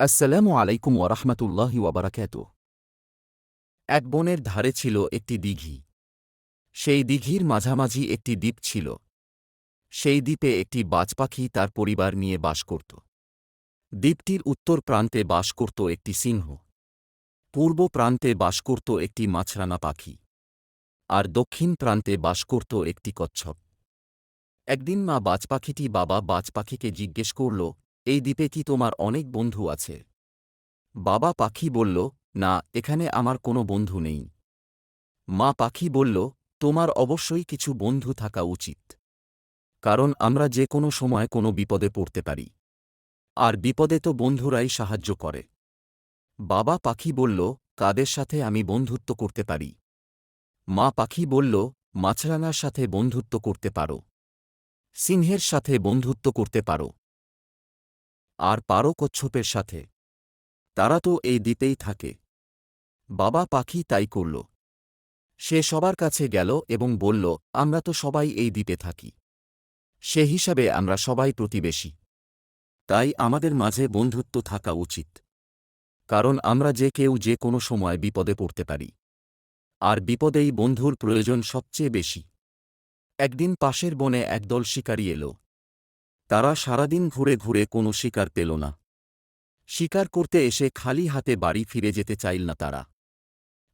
আসসালামু আলাইকুম ওরহমতুল্লাহি ওবরাকাত এক বনের ধারে ছিল একটি দিঘি। সেই দিঘির মাঝামাঝি একটি দ্বীপ ছিল। সেই দ্বীপে একটি বাজপাখি তার পরিবার নিয়ে বাস করত। দ্বীপটির উত্তর প্রান্তে বাস করত একটি সিংহ। পূর্ব প্রান্তে বাস করত একটি মাছরানা পাখি। আর দক্ষিণ প্রান্তে বাস করত একটি কচ্ছপ। একদিন মা বাজপাখিটি বাবা বাজপাখিকে জিজ্ঞেস করল এই দ্বীপে কি তোমার অনেক বন্ধু আছে? বাবা পাখি বলল, না, এখানে আমার কোনো বন্ধু নেই। মা পাখি বলল, তোমার অবশ্যই কিছু বন্ধু থাকা উচিত। কারণ আমরা যে কোনো সময় কোনো বিপদে পড়তে পারি। আর বিপদে তো বন্ধুরাই সাহায্য করে। বাবা পাখি বলল কাদের সাথে আমি বন্ধুত্ব করতে পারি। মা পাখি বলল, মাছরাঙার সাথে বন্ধুত্ব করতে পারো। সিংহের সাথে বন্ধুত্ব করতে পারো। আর পারো কচ্ছপের সাথে। তারা তো এই দ্বীপেই থাকে। বাবা পাখি তাই করল। সে সবার কাছে গেল এবং বলল, আমরা তো সবাই এই দ্বীপে থাকি। সে হিসাবে আমরা সবাই প্রতিবেশী। তাই আমাদের মাঝে বন্ধুত্ব থাকা উচিত। কারণ আমরা যে কেউ যে কোনো সময় বিপদে পড়তে পারি। আর বিপদেই বন্ধুর প্রয়োজন সবচেয়ে বেশি। একদিন পাশের বনে একদল শিকারী এলো। তারা সারাদিন ঘুরে ঘুরে কোনো শিকার পেল না। শিকার করতে এসে খালি হাতে বাড়ি ফিরে যেতে চাইল না তারা।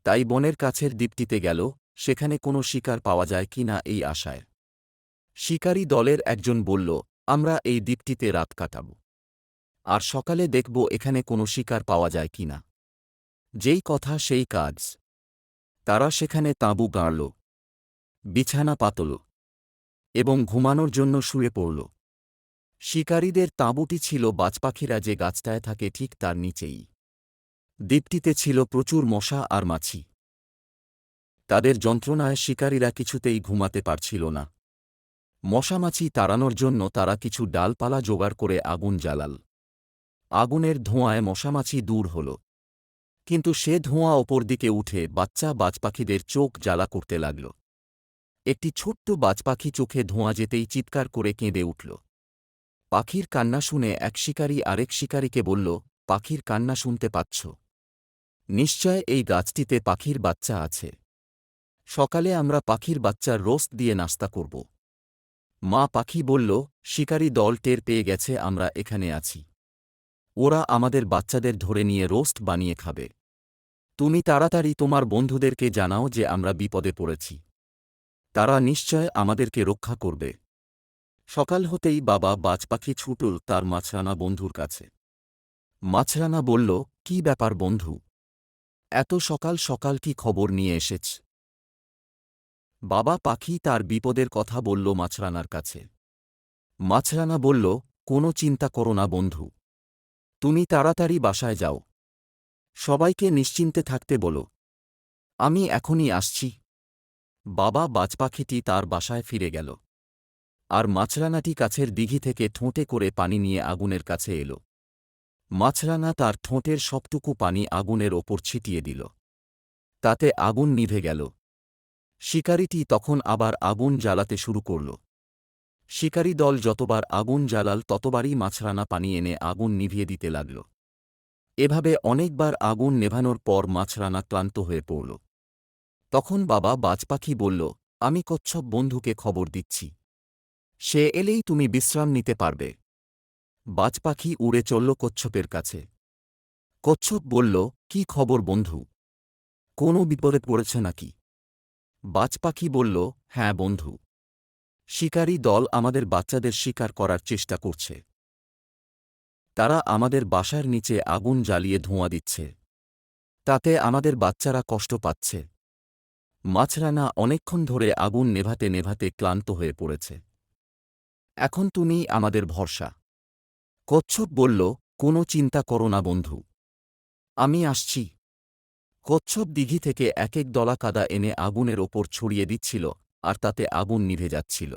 তাই বনের কাছের দ্বীপটিতে গেল, সেখানে কোনো শিকার পাওয়া যায় কি না এই আশায়। শিকারী দলের একজন বলল, আমরা এই দ্বীপটিতে রাত কাটাব। আর সকালে দেখব এখানে কোনো শিকার পাওয়া যায় কি না। যেই কথা সেই কাজ তারা সেখানে তাঁবু গাঁড়ল, বিছানা পাতল, এবং ঘুমানোর জন্য শুয়ে পড়ল। শিকারীদের তাঁবুটি ছিল বাজপাখিরা যে গাছটায় থাকে ঠিক তার নিচেই। দ্বীপটিতে ছিল প্রচুর মশা আর মাছি। তাদের যন্ত্রণায় শিকারীরা কিছুতেই ঘুমাতে পারছিল না। মশামাছি তাড়ানোর জন্য তারা কিছু ডালপালা জোগাড় করে আগুন জ্বালাল। আগুনের ধোঁয়ায় মশামাছি দূর হল। কিন্তু সে ধোঁয়া ওপর দিকে উঠে বাচ্চা বাজপাখিদের চোখ জ্বালা করতে লাগল। একটি ছোট্ট বাজপাখি চোখে ধোঁয়া যেতেই চিৎকার করে কেঁদে উঠল। পাখির কান্না শুনে এক শিকারী আরেক শিকারীকে বলল, পাখির কান্না শুনতে পাচ্ছ। নিশ্চয় এই গাছটিতে পাখির বাচ্চা আছে। সকালে আমরা পাখির বাচ্চার রোস্ট দিয়ে নাস্তা করব। মা পাখি বলল, শিকারী দল টের পেয়ে গেছে, আমরা এখানে আছি। ওরা আমাদের বাচ্চাদের ধরে নিয়ে রোস্ট বানিয়ে খাবে। তুমি তাড়াতাড়ি তোমার বন্ধুদেরকে জানাও যে আমরা বিপদে পড়েছি। তারা নিশ্চয় আমাদেরকে রক্ষা করবে। সকাল হতেই বাবা বাজপাখি ছুটল তার মাছরানা বন্ধুর কাছে। মাছরানা বলল, কি ব্যাপার বন্ধু? এত সকাল সকাল কি খবর নিয়ে এসেছ? বাবা পাখি তার বিপদের কথা বলল মাছরানার কাছে। মাছরানা বলল, কোনো চিন্তা করো না বন্ধু। তুমি তাড়াতাড়ি বাসায় যাও। সবাইকে নিশ্চিন্তে থাকতে বলো। আমি এখনই আসছি। বাবা বাজপাখিটি তার বাসায় ফিরে গেল। আর মাছরানাটি কাছের দিঘি থেকে ঠোঁটে করে পানি নিয়ে আগুনের কাছে এল। মাছরানা তার ঠোঁটের সবটুকু পানি আগুনের ওপর ছিটিয়ে দিল। তাতে আগুন নিভে গেল। শিকারিটি তখন আবার আগুন জ্বালাতে শুরু করল। শিকারী দল যতবার আগুন জ্বালাল ততবারই মাছরানা পানি এনে আগুন নিভিয়ে দিতে লাগল। এভাবে অনেকবার আগুন নেভানোর পর মাছরানা ক্লান্ত হয়ে পড়ল। তখন বাবা বাজপাখি বলল, আমি কচ্ছপ বন্ধুকে খবর দিচ্ছি। সে এলেই তুমি বিশ্রাম নিতে পারবে। বাজপাখি উড়ে চলল কচ্ছপের কাছে। কচ্ছপ বলল, কি খবর বন্ধু? কোনো বিপদে পড়েছে নাকি? বাজপাখি বলল হ্যাঁ বন্ধু। শিকারী দল আমাদের বাচ্চাদের শিকার করার চেষ্টা করছে। তারা আমাদের বাসার নিচে আগুন জ্বালিয়ে ধোঁয়া দিচ্ছে। তাতে আমাদের বাচ্চারা কষ্ট পাচ্ছে। মাছরানা অনেকক্ষণ ধরে আগুন নেভাতে নেভাতে ক্লান্ত হয়ে পড়েছে। এখন তুমি আমাদের ভরসা। কচ্ছপ বলল, কোনো চিন্তা করো না, বন্ধু। আমি আসছি। কচ্ছপ দিঘি থেকে এক এক দলা কাদা এনে আগুনের ওপর ছড়িয়ে দিচ্ছিল, আর তাতে আগুন নিভে যাচ্ছিল।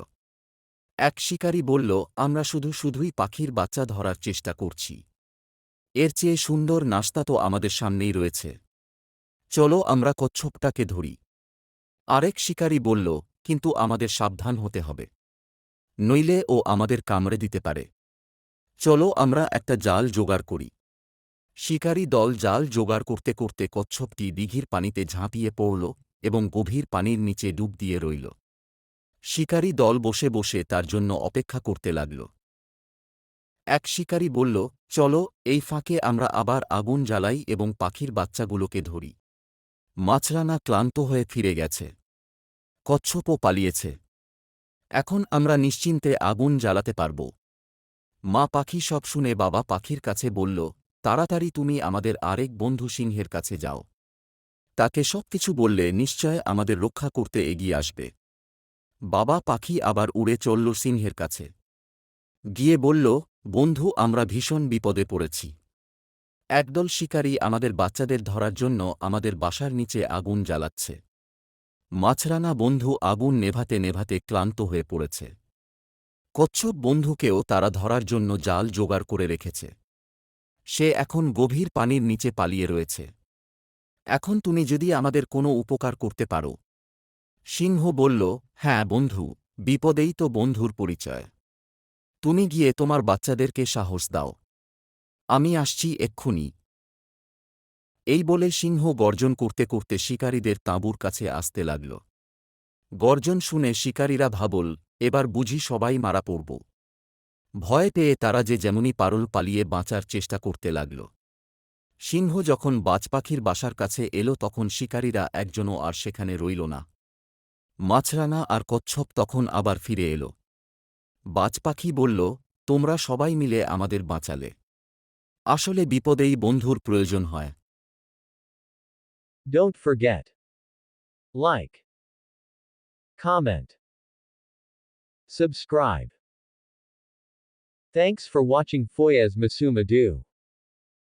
এক শিকারী বলল, আমরা শুধু শুধুই পাখির বাচ্চা ধরার চেষ্টা করছি। এর চেয়ে সুন্দর নাস্তা তো আমাদের সামনেই রয়েছে। চলো আমরা কচ্ছপটাকে ধরি। আরেক শিকারী বলল, কিন্তু আমাদের সাবধান হতে হবে। নইলে ও আমাদের কামড়ে দিতে পারে। চলো আমরা একটা জাল জোগাড় করি। শিকারী দল জাল জোগাড় করতে করতে কচ্ছপটি দিঘির পানিতে ঝাঁপিয়ে পড়ল এবং গভীর পানির নিচে ডুব দিয়ে রইল। শিকারী দল বসে বসে তার জন্য অপেক্ষা করতে লাগল। এক শিকারী বলল, চলো, এই ফাঁকে আমরা আবার আগুন জ্বালাই এবং পাখির বাচ্চাগুলোকে ধরি। মাছরানা ক্লান্ত হয়ে ফিরে গেছে। কচ্ছপও পালিয়েছে। এখন আমরা নিশ্চিন্তে আগুন জ্বালাতে পারব। মা পাখি সব শুনে বাবা পাখির কাছে বলল, তাড়াতাড়ি তুমি আমাদের আরেক বন্ধু সিংহের কাছে যাও। তাকে সবকিছু বললে নিশ্চয় আমাদের রক্ষা করতে এগিয়ে আসবে। বাবা পাখি আবার উড়ে চলল সিংহের কাছে। গিয়ে বলল, বন্ধু, আমরা ভীষণ বিপদে পড়েছি। একদল শিকারী আমাদের বাচ্চাদের ধরার জন্য আমাদের বাসার নিচে আগুন জ্বালাচ্ছে। মাছরানা বন্ধু আগুন নেভাতে নেভাতে ক্লান্ত হয়ে পড়েছে। কচ্ছপ বন্ধুকেও তারা ধরার জন্য জাল জোগাড় করে রেখেছে। সে এখন গভীর পানির নিচে পালিয়ে রয়েছে। এখন তুমি যদি আমাদের কোনো উপকার করতে পারো। সিংহ বলল হ্যাঁ বন্ধু, বিপদেই তো বন্ধুর পরিচয়। তুমি গিয়ে তোমার বাচ্চাদেরকে সাহস দাও। আমি আসছি এক্ষুনি। এই বলে সিংহ গর্জন করতে করতে শিকারীদের তাঁবুর কাছে আসতে লাগল। গর্জন শুনে শিকারীরা ভাবল, এবার বুঝি সবাই মারা পড়ব। ভয় পেয়ে তারা যে যেমনই পারল পালিয়ে বাঁচার চেষ্টা করতে লাগল। সিংহ যখন বাজপাখির বাসার কাছে এলো তখন শিকারীরা একজনও আর সেখানে রইল না। মাছরানা আর কচ্ছপ তখন আবার ফিরে এলো। বাজপাখি বলল, তোমরা সবাই মিলে আমাদের বাঁচালে। আসলে বিপদেই বন্ধুর প্রয়োজন হয়। Don't forget. Like. Comment. Subscribe. Thanks for watching Foyez Masumadu.